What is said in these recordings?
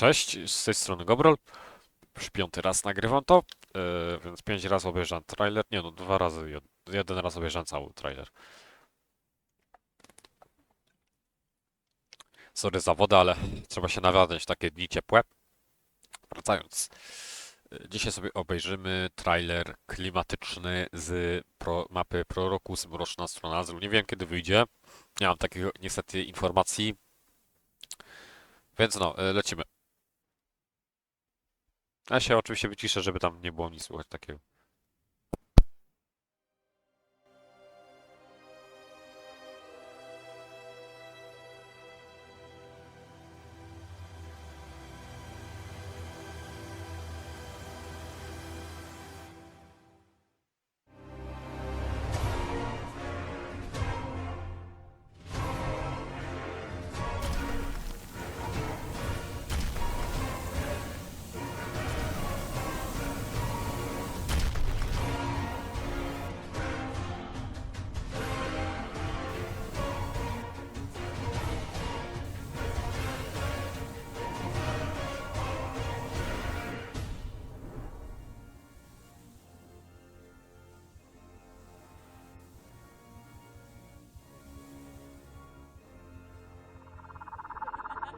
Cześć, z tej strony Gobrol. Już piąty raz nagrywam to, yy, więc pięć razy obejrzałem trailer. Nie no, dwa razy, jed- jeden raz obejrzałem cały trailer. Sorry za wodę, ale trzeba się nawadniać takie dni ciepłe. Wracając. yy, Dzisiaj sobie obejrzymy trailer klimatyczny z pro, mapy Proroku Mroczna Strona Azul. Nie wiem kiedy wyjdzie. Nie mam takich niestety informacji. Więc no, yy, lecimy. Ja się oczywiście wyciszę, żeby tam nie było nic słychać takiego.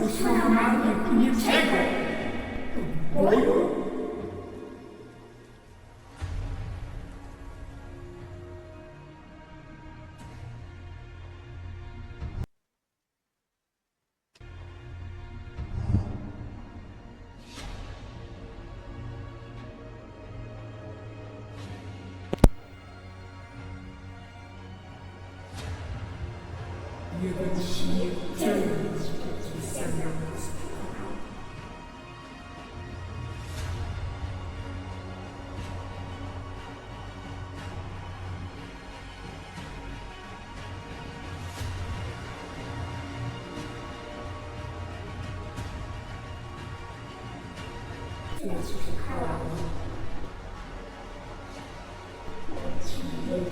웃으며 말하는 그님 최고. 뭐요? 이게 다 신이야. 请留意，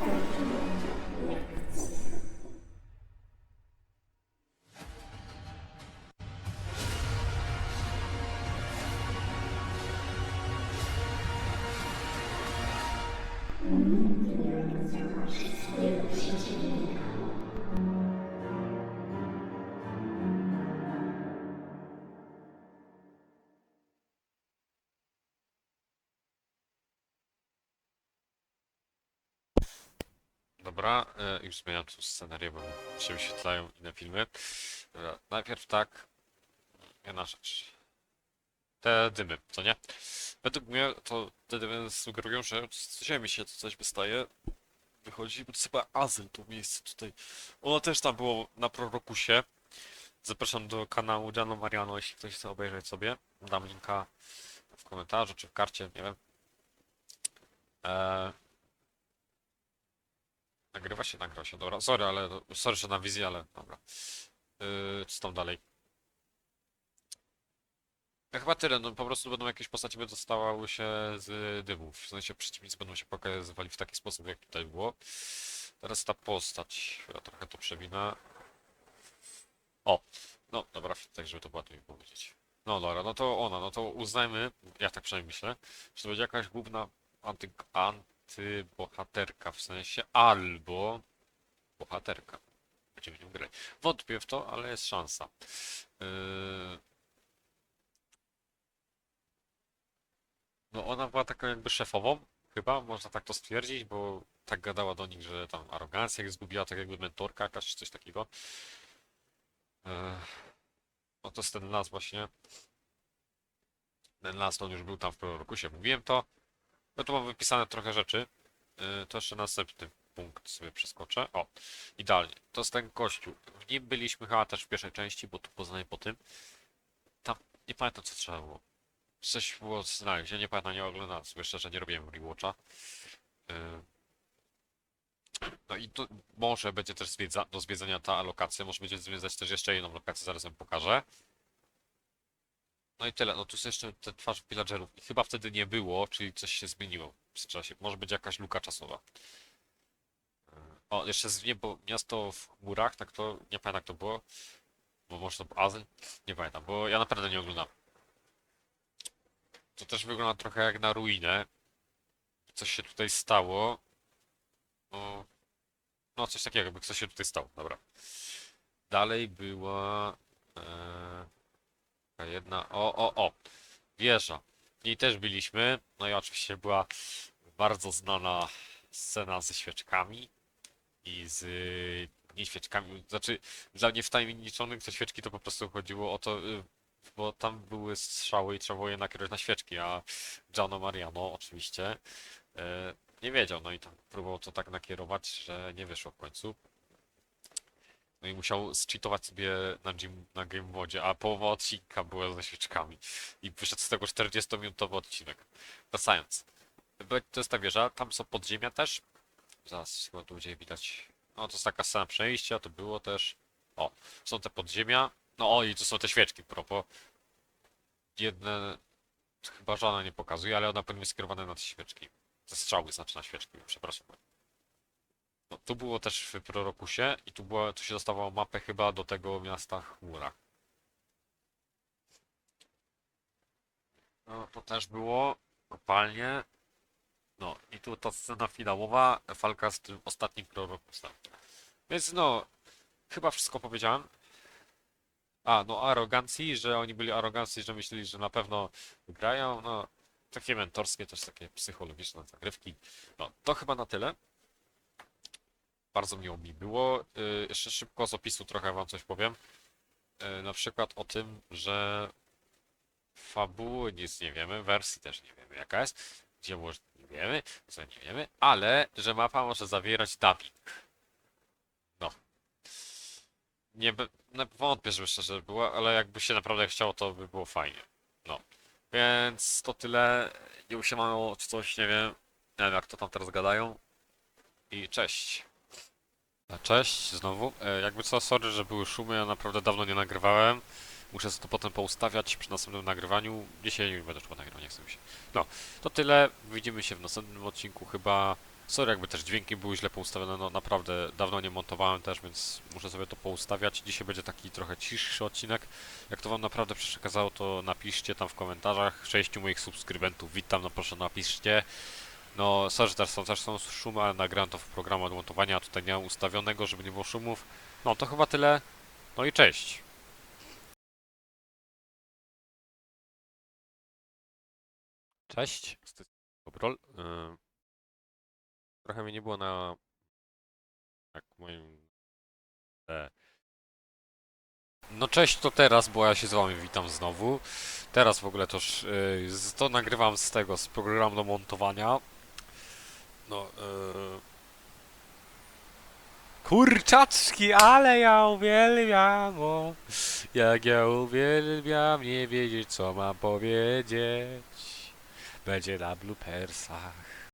待机中。我们今天要的是《自由星球》。Dobra, e, już zmieniam tu scenarię, bo się wyświetlają inne filmy. Dobra, najpierw tak, jedna rzecz. Te dymy, co nie? Według mnie to te dymy sugerują, że z ziemi się tu coś wystaje. Wychodzi, bo to jest chyba azyl, to miejsce tutaj. Ono też tam było na Prorokusie. Zapraszam do kanału Gianno Mariano, jeśli ktoś chce obejrzeć sobie. Dam linka w komentarzu czy w karcie, nie wiem. Eee, Nagrywa się, nagrywa się, dobra. Sorry, ale sorry, że na wizji, ale dobra. Yy, co tam dalej? Chyba tyle, no po prostu będą jakieś postacie będą dostawały się z dymów. W sensie przeciwnicy będą się pokazywali w taki sposób, jak tutaj było. Teraz ta postać. Ja trochę to przewinę. O! No dobra, tak żeby to ładniej powiedzieć. No dobra, no to ona, no to uznajmy, ja tak przynajmniej myślę, że to będzie jakaś główna anty, antybohaterka w sensie, albo bohaterka. Będziemy nią grać. Wątpię w to, ale jest szansa. Yy... No ona była taką jakby szefową, chyba, można tak to stwierdzić, bo tak gadała do nich, że tam arogancję jak zgubiła, tak jakby mentorka jakaś, czy coś takiego. Yy... No to jest ten las właśnie. Ten las, on już był tam w prorokusie, mówiłem to. No tu mam wypisane trochę rzeczy. Yy, to jeszcze następny punkt sobie przeskoczę. O, idealnie. To jest ten kościół. W nim byliśmy chyba też w pierwszej części, bo tu poznaję po tym. Tam, nie pamiętam co trzeba było. Coś było znaleźć, ja nie pamiętam, nie oglądałem sobie szczerze, nie robiłem rewatcha. Yy. No i tu może będzie też zwiedza, do zwiedzenia ta alokacja, może będzie zwiedzać też jeszcze jedną lokację, zaraz wam pokażę. No i tyle, no tu są jeszcze te twarz villagerów chyba wtedy nie było, czyli coś się zmieniło w czasie, może będzie jakaś luka czasowa. O, jeszcze z niebo, miasto w górach, tak to, nie pamiętam jak to było, bo może to Azyl, nie pamiętam, bo ja naprawdę nie oglądam. To też wygląda trochę jak na ruinę. Coś się tutaj stało. No, no coś takiego, jakby coś się tutaj stało, dobra. Dalej była e, taka jedna, o, o, o, wieża. W niej też byliśmy, no i oczywiście była bardzo znana scena ze świeczkami i z nie świeczkami, znaczy dla niewtajemniczonych to świeczki to po prostu chodziło o to, y, bo tam były strzały i trzeba było je nakierować na świeczki, a Giano Mariano oczywiście e, nie wiedział, no i tam próbował to tak nakierować, że nie wyszło w końcu. No i musiał zcheatować sobie na, gym, na game modzie, a połowa odcinka była ze świeczkami. I wyszedł z tego 40-minutowy odcinek. Wracając. To jest ta wieża, tam są podziemia też. Zaraz chyba tu będzie widać. No to jest taka sama przejścia, to było też. O, są te podziemia. No o i tu są te świeczki, propos. Jedne chyba żona nie pokazuje, ale ona powinna być skierowana na te świeczki. Te strzały znaczy na świeczki, przepraszam. No, tu było też w Prorokusie i tu, było, tu się dostawało mapę chyba do tego miasta Chmura. No, to też było kopalnie. No i tu ta scena finałowa, walka z tym ostatnim Prorokusem. Więc no, chyba wszystko powiedziałem. A, no arogancji, że oni byli arogancji, że myśleli, że na pewno wygrają. No, takie mentorskie, też takie psychologiczne zagrywki. No, to chyba na tyle. Bardzo miło mi było. Yy, jeszcze szybko z opisu trochę wam coś powiem. Yy, na przykład o tym, że fabuły nic nie wiemy, wersji też nie wiemy jaka jest, gdzie może nie wiemy, co nie wiemy, ale że mapa może zawierać dubbing. No. Nie, no, wątpię, żeby szczerze było, ale jakby się naprawdę chciało, to by było fajnie. No. Więc to tyle. Nie się mało czy coś, nie wiem. Nie wiem jak to tam teraz gadają. I cześć. Cześć znowu. E, jakby co, sorry, że były szumy, ja naprawdę dawno nie nagrywałem. Muszę to potem poustawiać przy następnym nagrywaniu. Dzisiaj nie będę szło nagrywać, nie chcę mi się. No, to tyle. Widzimy się w następnym odcinku chyba. Sorry, jakby też dźwięki były źle poustawione, no naprawdę dawno nie montowałem też, więc muszę sobie to poustawiać. Dzisiaj będzie taki trochę cichszy odcinek. Jak to wam naprawdę przeszkadzało, to napiszcie tam w komentarzach. Sześciu moich subskrybentów, witam, no proszę napiszcie. No, też są, też są szumy, ale nagrałem to w programie od montowania, a tutaj mam ustawionego, żeby nie było szumów. No, to chyba tyle. No i cześć. Cześć, Bobrol. Yy, Trochę mnie nie było na jak moim e. No cześć, to teraz, bo ja się z wami witam znowu. Teraz w ogóle toż yy, to nagrywam z tego, z programu do montowania. No, yy... Kurczaczki, ale ja uwielbiam, o, jak ja uwielbiam nie wiedzieć co mam powiedzieć. Będzie na bloopersach.